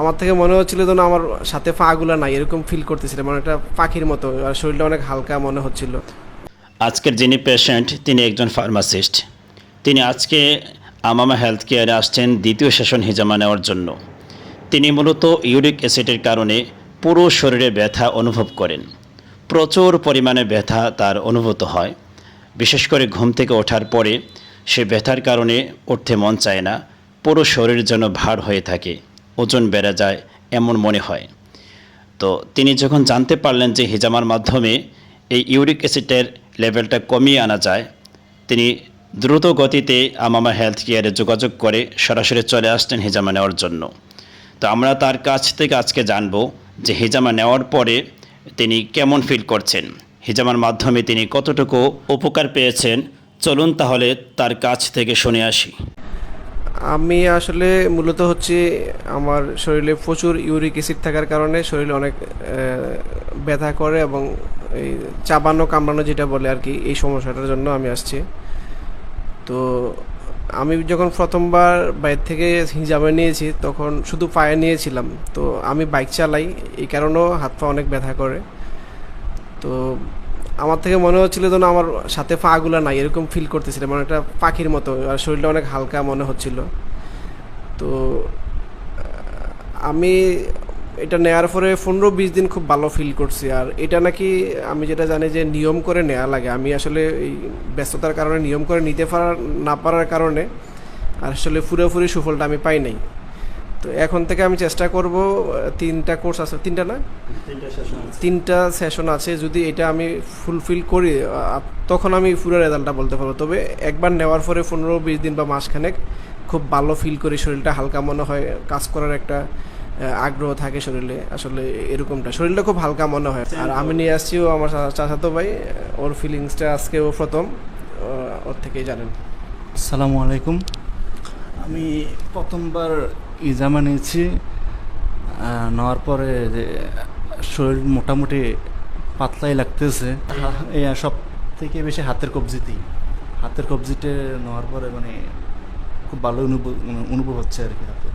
আমার থেকে মনে হচ্ছিল যেন আমার সাথে পাগুলো নাই, এরকম ফিল করতেছিলাম মানে একটা পাখির মতো, আর শরীরটা অনেক হালকা মনে হচ্ছিল। আজকের যিনি পেশেন্ট তিনি একজন ফার্মাসিস্ট তিনি আজকে আমামা হেলথ কেয়ারে আসছেন দ্বিতীয় সেশন হিজামা নেওয়ার জন্য। তিনি মূলত ইউরিক অ্যাসিডের কারণে পুরো শরীরে ব্যথা অনুভব করেন। প্রচুর পরিমাণে ব্যথা তার অনুভূত হয়। বিশেষ করে ঘুম থেকে ওঠার পরে সে ব্যথার কারণে উঠতে মন চায় না, পুরো শরীর যেন ভার হয়ে থাকে। ওজন বেড়ে যায় এমন মনে হয়। তো তিনি যখন জানতে পারলেন যে হিজামার মাধ্যমে এই ইউরিক অ্যাসিডের লেভেলটা কমিয়ে আনা যায়, তিনি দ্রুত গতিতে আমামা হেলথ কেয়ারে যোগাযোগ করে সরাসরি চলে আসতেন হিজামা নেওয়ার জন্য। তো আমরা তার কাছ থেকে আজকে জানব যে হিজামা নেওয়ার পরে তিনি কেমন ফিল করছেন। হিজামার মাধ্যমে তিনি কতটুকু উপকার পেয়েছেন? চলুন তাহলে তার কাছ থেকে শুনে আসি। আমি আসলে মূলত হচ্ছে আমার শরীরে প্রচুর ইউরিক অ্যাসিড থাকার কারণে শরীরে অনেক ব্যথা করে এবং এই চাবানো, কামড়ানো যেটা বলে আর কি, এই সমস্যাটার জন্য আমি আসছি। তো আমি যখন প্রথমবার বাইরে থেকে হিজাবে নিয়েছি, তখন শুধু পায়ে নিয়েছিলাম। তো আমি বাইক চালাই, এই কারণেও হাত পা অনেক ব্যথা করে। তো আমার থেকে মনে হচ্ছিল যেন আমার সাথে পাগুলো নাই, এরকম ফিল করতেছিলাম মানে একটা পাখির মতো, আর শরীরটা অনেক হালকা মনে হচ্ছিল। তো আমি এটা নেওয়ার পরে পনেরো বিশ দিন খুব ভালো ফিল করছি, আর এটা নাকি আমি যেটা জানি যে নিয়ম করে নেওয়া লাগে। আমি আসলে এই ব্যস্ততার কারণে নিয়ম করে নিতে পারার না পারার কারণে, আর আসলে পুরোপুরি সুফলটা আমি পাই নাই। তো এখন থেকে আমি চেষ্টা করব তিনটা কোর্স আছে তিনটা না? তিনটা সেশন আছে। যদি এটা আমি ফুলফিল করি তখন আমি পুরো রেজাল্টটা বলতে পারব। তবে একবার নেওয়ার পরে পনেরো বিশ দিন বা মাসখানেক খুব ভালো ফিল করি শরীরটা হালকা মনে হয় কাজ করার একটা আগ্রহ থাকে শরীরে। আসলে এরকমটা শরীরটা খুব হালকা মনে হয়। আর আমি নিয়ে আসছি ও আমার চাচাতো ভাই ওর ফিলিংসটা আজকে ও প্রথম ওর থেকেই জানেন। আসসালামু আলাইকুম। আমি প্রথমবার ইজামা নিয়েছি নেওয়ার পরে যে শরীর মোটামুটি পাতলাই লাগতেছে। এই সব থেকে বেশি হাতের কবজিতেই। হাতের কবজিতে নেওয়ার পরে মানে খুব ভালো অনুভব অনুভব হচ্ছে আর কি হাতে।